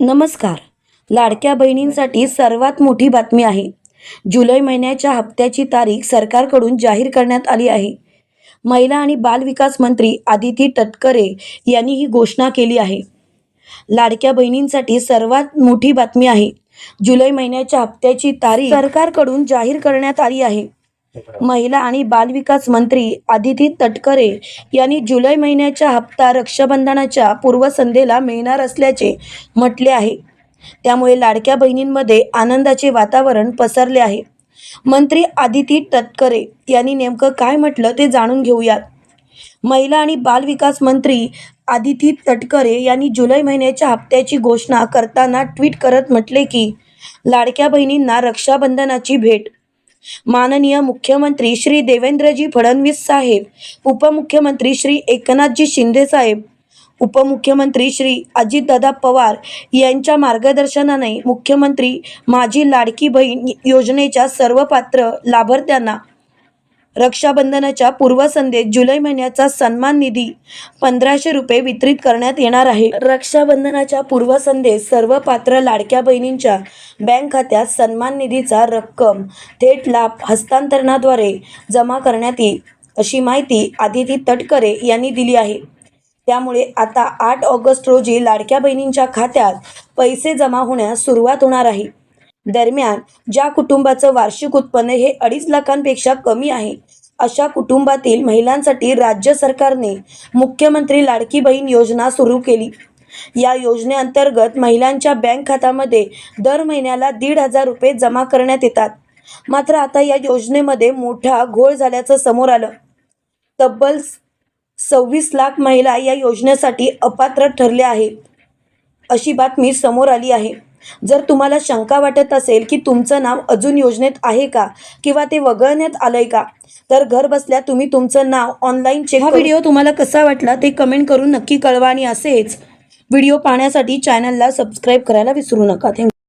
नमस्कार. लाडक्या बहिणींसाठी सर्वात मोठी बातमी आहे. जुलै महिन्याच्या हप्त्याची तारीख सरकारकडून जाहीर करण्यात आली आहे. महिला आणि बालविकास मंत्री आदिती तटकरे यांनी ही घोषणा केली आहे. लाडक्या बहिणींसाठी सर्वात मोठी बातमी आहे. जुलै महिन्याच्या हप्त्याची तारीख सरकारकडून जाहीर करण्यात आली आहे. महिला आणि बालविकास मंत्री आदिती तटकरे यांनी जुलै महिन्याच्या हप्ता रक्षाबंधनाच्या पूर्वसंध्येला मिळणार असल्याचे म्हटले आहे. त्यामुळे लाडक्या बहिणींमध्ये आनंदाचे वातावरण पसरले आहे. मंत्री आदिती तटकरे यांनी नेमकं काय म्हटलं ते जाणून घेऊयात. महिला आणि बालविकास मंत्री आदिती तटकरे यांनी जुलै महिन्याच्या हप्त्याची घोषणा करताना ट्विट करत म्हटले की लाडक्या बहिणींना रक्षाबंधनाची भेट माननीय मुख्यमंत्री श्री देवेंद्रजी फडणवीस साहेब उपमुख्यमंत्री श्री एकनाथजी शिंदे साहेब उपमुख्यमंत्री श्री अजितदादा पवार यांच्या मार्गदर्शनाने मुख्यमंत्री माझी लाडकी बहीण योजनेच्या सर्व पात्र लाभार्थ्यांना रक्षाबंधनाच्या पूर्वसंध्येत जुलै महिन्याचा सन्मान निधी पंधराशे रुपये वितरित करण्यात येणार आहे. रक्षाबंधनाच्या पूर्वसंध्येत सर्व पात्र लाडक्या बहिणींच्या बँक खात्यात सन्मान निधीचा रक्कम थेट लाभ हस्तांतरणाद्वारे जमा करण्यात येईल अशी माहिती आदिती तटकरे यांनी दिली आहे. त्यामुळे आता आठ ऑगस्ट रोजी लाडक्या बहिणींच्या खात्यात पैसे जमा होण्यास सुरुवात होणार आहे. दरम्यान ज्या कुटुंबाचं वार्षिक उत्पन्न हे अडीच लाखांपेक्षा कमी आहे अशा कुटुंबातील महिलांसाठी राज्य सरकारने मुख्यमंत्री लाडकी बहीण योजना सुरू केली. या योजनेअंतर्गत महिलांच्या बँक खात्यामध्ये दर महिन्याला दीड हजार रुपये जमा करण्यात येतात. मात्र आता या योजनेमध्ये मोठा घोळ झाल्याचं समोर आलं. तब्बल सव्वीस लाख महिला या योजनेसाठी अपात्र ठरल्या आहेत अशी बातमी समोर आली आहे. जर तुम्हाला शंका वाटत असेल की तुमचं नाव अजून योजनेत आहे का किंवा ते वगळण्यात आलंय का तर घर बसल्या तुम्ही तुमचं नाव ऑनलाईन चेक हा व्हिडिओ तुम्हाला कसा वाटला ते कमेंट करून नक्की कळवा आणि असेच व्हिडिओ पाहण्यासाठी चॅनलला सबस्क्राईब करायला विसरू नका. थँक्यू